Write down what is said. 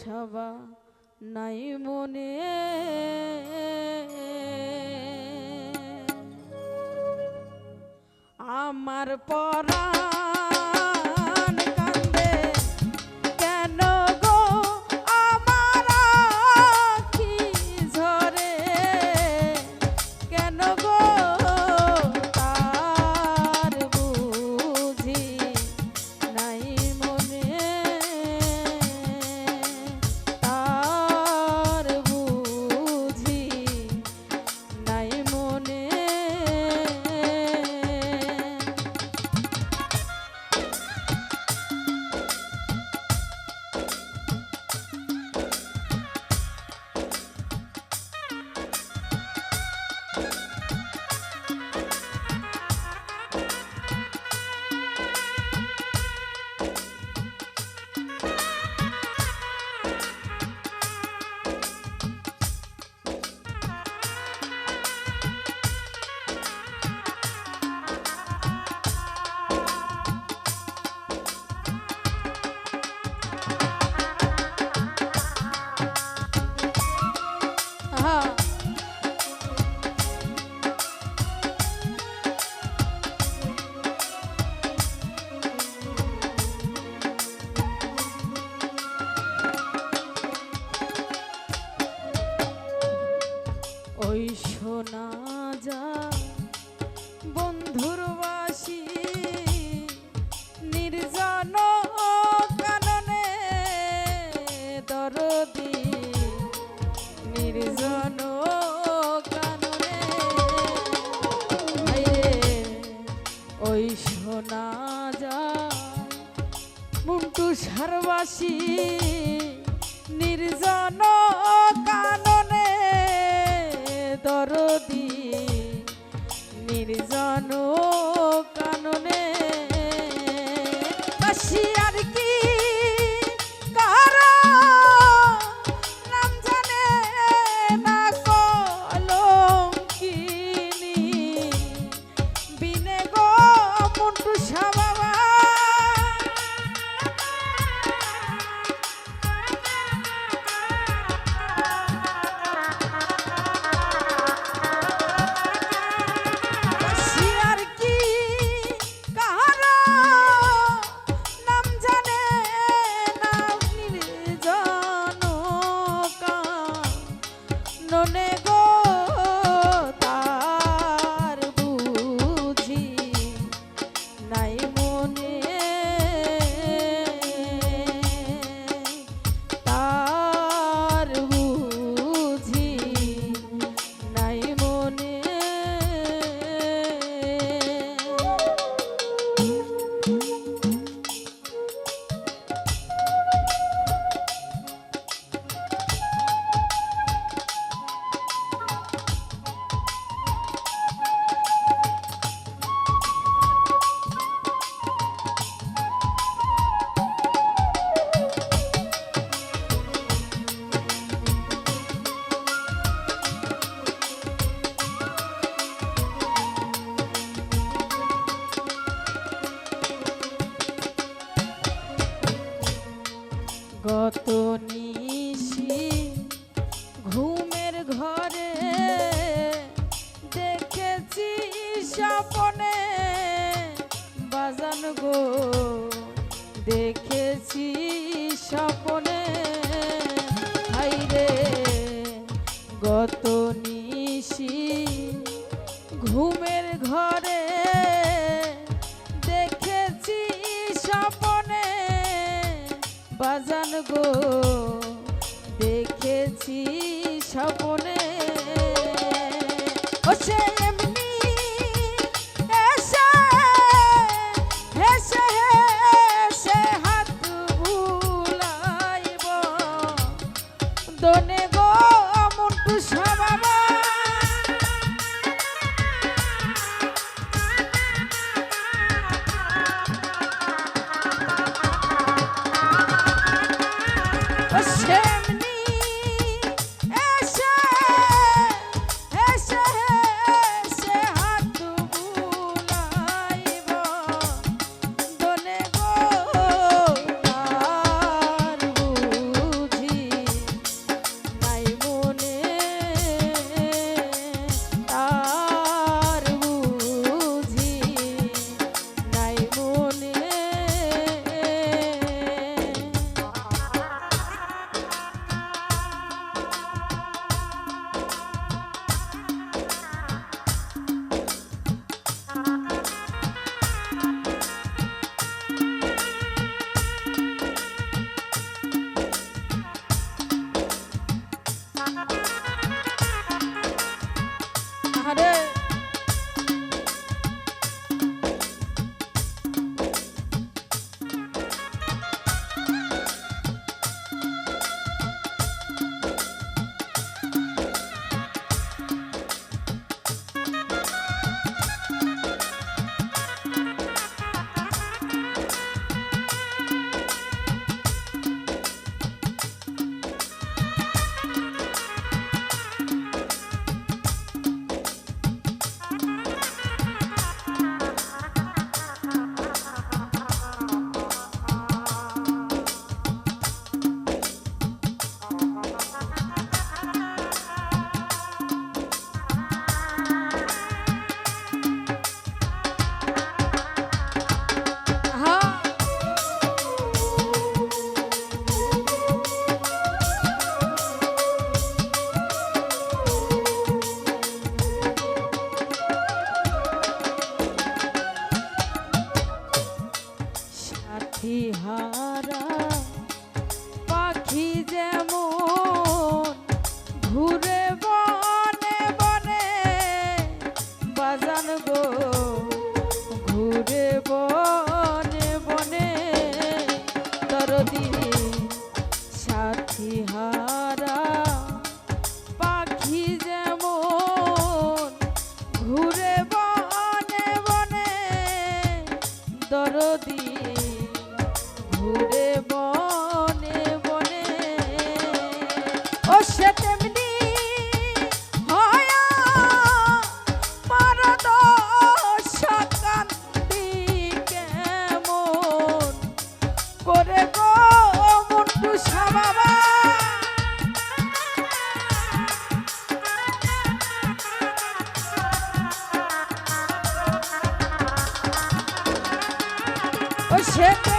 সাবা নাই মনে। আমার পরা তুষারবাসী নির্জন কাননে দরদি নির্জন কাননে আসি আর কি ননে গো কত বাজান গো দেখেছি স্বপনে। ও সে এমনি এসে হেসে হেসে ঘুরে বনে বনে দরদি ঘুরে সে